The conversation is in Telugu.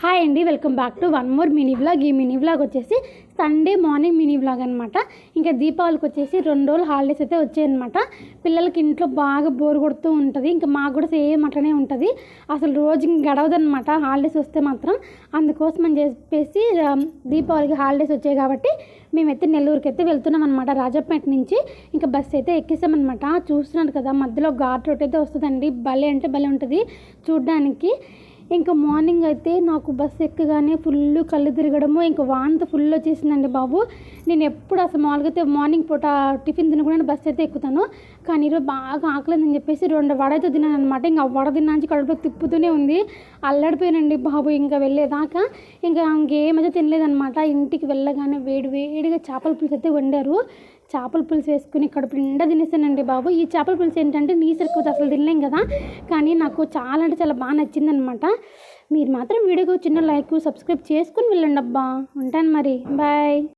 హాయ్ అండి welcome back to one more mini vlog ఈ మినీ వ్లాగ్ వచ్చేసి సండే మార్నింగ్ మినీ వ్లాగ్ అనమాట ఇంకా దీపావళికి వచ్చేసి రెండు రోజులు హాలిడేస్ అయితే వచ్చాయన్నమాట. పిల్లలకి ఇంట్లో బాగా బోర్ కొడుతూ ఉంటుంది. ఇంకా మాకు కూడా సేమ్ అట్లనే ఉంటుంది. అసలు రోజు గడవదనమాట హాలిడేస్ వస్తే మాత్రం. అందుకోసం అని చెప్పేసి um, దీపావళికి హాలిడేస్ వచ్చాయి కాబట్టి మేమైతే నెల్లూరుకి అయితే వెళ్తున్నాం అనమాట రాజాపేట నుంచి ఇంకా బస్సు అయితే ఎక్కేసామన్నమాట. చూస్తున్నారు కదా మధ్యలో ఘాట్ రోడ్ అయితే వస్తుందండి. భలే అంటే భలే ఉంటుంది చూడడానికి. ఇంకా మార్నింగ్ అయితే నాకు బస్సు ఎక్కగానే ఫుల్ కళ్ళు తిరగడము ఇంకా వాంత ఫుల్ వచ్చేసిందండి బాబు. నేను ఎప్పుడు అసలు మామూలుగా అయితే మార్నింగ్ పూట టిఫిన్ తినకుండా బస్సు అయితే ఎక్కుతాను. కానీ ఈరోజు బాగా ఆకలేదని చెప్పేసి రెండు వడ అయితే తిన్నాను అనమాట ఇంకా వడ తిన్నాంచి కడుపులో తిప్పుతూనే ఉంది. అల్లడిపోయానండి బాబు ఇంకా వెళ్ళేదాకా. ఇంకా ఇంకేమైతే తినలేదనమాట ఇంటికి వెళ్ళగానే వేడి వేడిగా చేపల పులుసు అయితే వండారు. చేపల పులుసు వేసుకుని కడుపు నిండా తినేసానండి బాబు. ఈ చేపల పులుసు ఏంటంటే నీసరికి అసలు తినలేం కదా. కానీ నాకు చాలా అంటే చాలా బాగా నచ్చిందనమాట మీరు మాత్రం వీడియోకి చిన్న లైక్ సబ్స్క్రైబ్ చేసుకుని వెళ్ళండి అబ్బా ఉంటాను మరి. బాయ్.